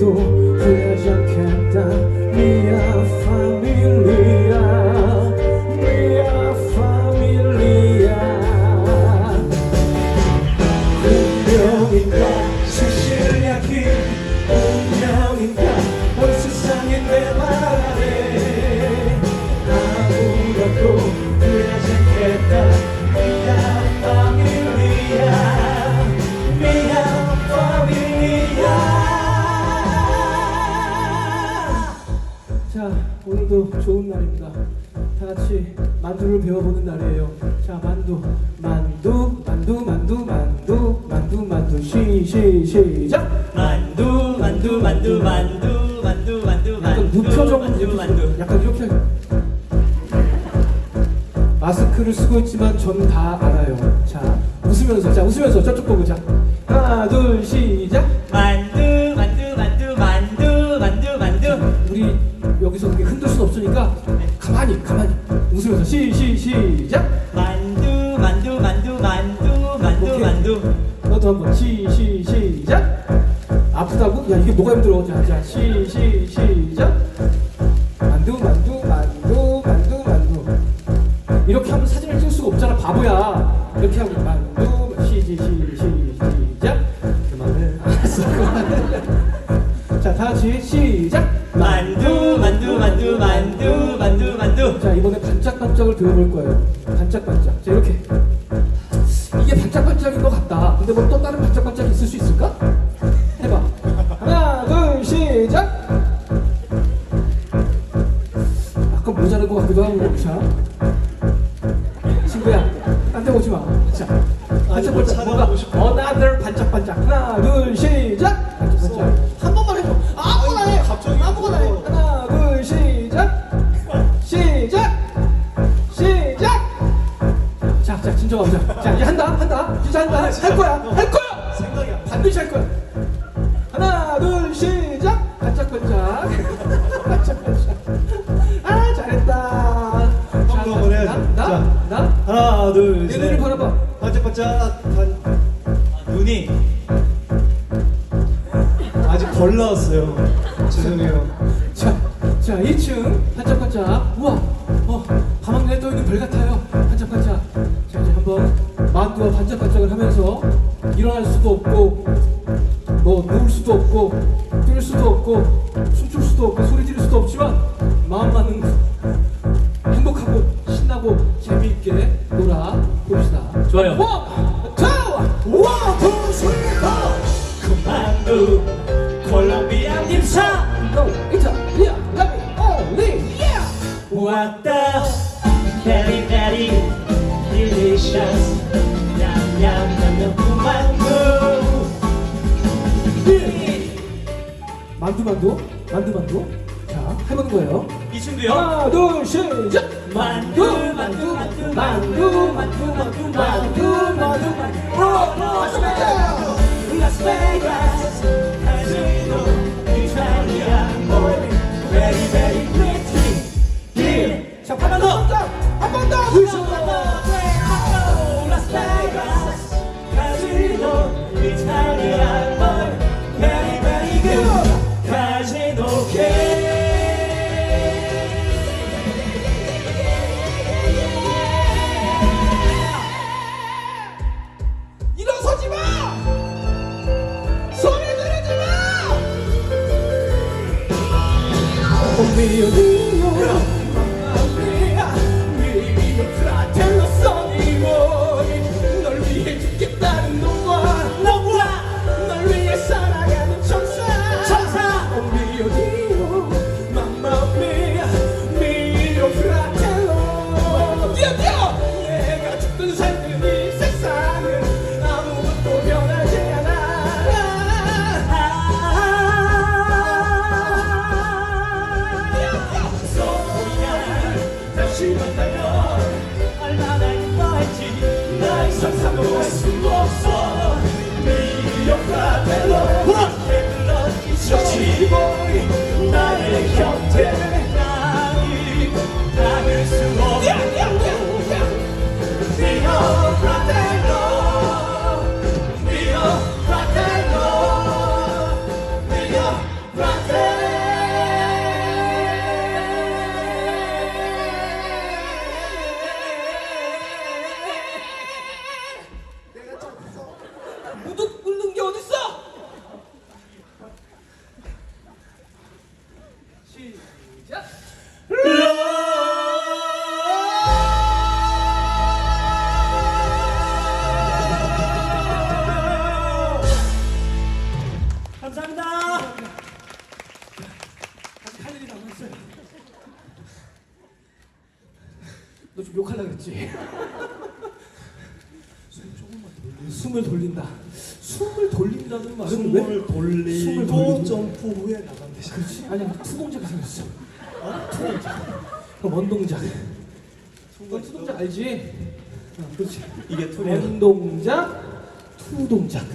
muito 좋은 날입니다. 다 같이 만두를 배워보는 날이에요. 자, 만두, 만두, 만두, 만두, 만두, 만두, 만두, 시, 시, 시작! 만두 만두 만두 만두 만두 만두 약간 만두 무표정 만두 만두 약간 이렇게 마스크를 쓰고 있지만 전 다 알아요. 자, 웃으면서, 자, 웃으면서 저쪽 보고 자. 하나, 둘, 시작! 만 여기서 그렇게 흔들 순 없으니까 가만히, 가만히 웃으면서 시, 시, 시작! 만두 만두 만두 만두 만두 오케이. 만두 너도 한번 시, 시, 시작. 아프다고? 야 이게 뭐가 힘들어? 자, 자, 시, 시, 시작. 만두, 만두, 만두, 만두, 만두. 이렇게 하면 사진을 찍을 수가 없잖아, 바보야. 이렇게 하면 만두, 시, 시, 시, 시, 시작. 그만해. 알았어, 그만해. 자, 다 같이 시 이번에 반짝반짝을 배워볼 거예요. 반짝반짝. 자, 이렇게. 이게 반짝반짝인 것 같다. 근데 뭐 또 다른 반짝반짝이 있을 수 있을까? 해봐. 하나, 둘, 시작! 약간 모자란 것 같기도 하고, 자. 친구야, 딴데 보지 마. 자. 반짝반짝. 뭔가, another 반짝반짝. 하나, 둘, 시작! 진정 하자. 자, 이제 한다, 한다. 진짜 한다. 할 거야, 할 거야! 생각이 안 나. 반드시 할 거야. 하나, 둘, 시작! 반짝반짝. 반짝반짝. 아, 잘했다. 자, 또 한번 해야지. 나, 나, 자. 나. 하나 둘내 셋. 눈을 바라봐. 반짝반짝 반 아, 눈이 아직 덜 나왔어요. 죄송해요. 자, 자, 2층 반짝반짝. 우와, 어, 가망내에 떠 있는 별 같아요. 만두와 반짝반짝을 하면서 일어날 수도 없고, 뭐 누울 수도 없고, 뛸 수도 없고, 춤출 수도 없고, 소리 지를 수도 없지만 마음만은 행복하고 신나고 재미있게 놀아 봅시다. 좋아요. 원, 투, 원, 투, 쓰리, 포. 만두 콜롬비아 김사 고 이탈리아 라비 올리 왔다 만두 만두? 만두 만두? 자 해보는 거예요. 이 춤도요? 하나 둘 시작 만두 만두 만두 만두 만두 만두 만두 만두 만두. 라스베가 Romeo, Romeo. 나 상상도 할 수도 없어 네 옆과 텔러 깨끗한 기적 너 좀 욕하려 그랬지? 숨을 돌린다. 숨을 돌린다는 말은 왜? 숨을 돌리고 숨을 돌리고. 점프 후에 나간대. 그렇지? 아니야, 투동작이 생겼어. 어? 투동작. 그럼 원동작. 너 투동작 알지? 어, 그렇지. 이게 툴이야. 원동작, 투동작.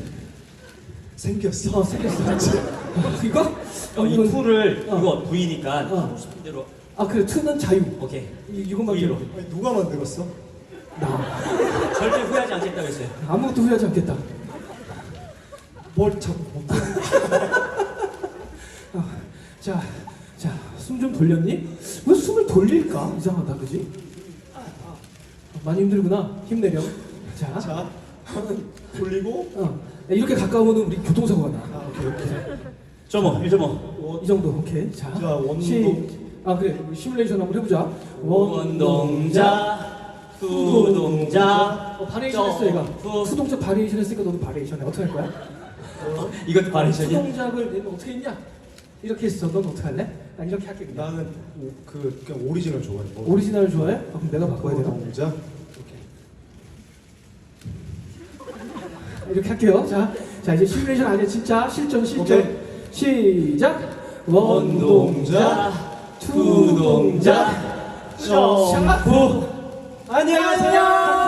생겼어. 어, 생겼어. 어, 이거? 어, 이 이건- 풀을 어. 이거 V니까 어. 하고 싶은 대로 아, 그래, 투는 자유. 오케이 이, 이것만. 아니, 누가 만들었어? 나. 절대 후회하지 않겠다고 했어요 아무것도 후회하지 않겠다. 뭘 자꾸 못 어, 자, 자, 숨 좀 돌렸니? 왜 숨을 돌릴까? 이상하다, 그지? 어, 많이 힘들구나. 힘내렴. 자, 자, 돌리고. 어, 이렇게 가까우면 우리 교통사고가 나. 아, 오케이, 오케이. 점어 1점어 이 정도, 오케이. 자, 자, 원동- 시, 아 그래, 우리 시뮬레이션 한번 해보자. 원동작 투동작 어, 바리에이션 했어, 얘가. 점프. 투동작 바리에이션 했으니까 너도 바리에이션 해. 어떻게 할 거야? 이것도 바리에이션이야? 투동작을 얘는 어떻게 했냐? 이렇게 했어. 넌 어떻게 할래? 난 이렇게 할게. 그냥. 나는 오, 그 그냥 오리지널 좋아해. 뭐. 오리지널 좋아해? 아, 그럼 내가 바꿔야 되나? 동작. 이렇게 할게요. 자, 자 이제 시뮬레이션 아니야 진짜 실전 실전. 오케이. 시작. 원동작, 투동작, 점프. 안녕하세요.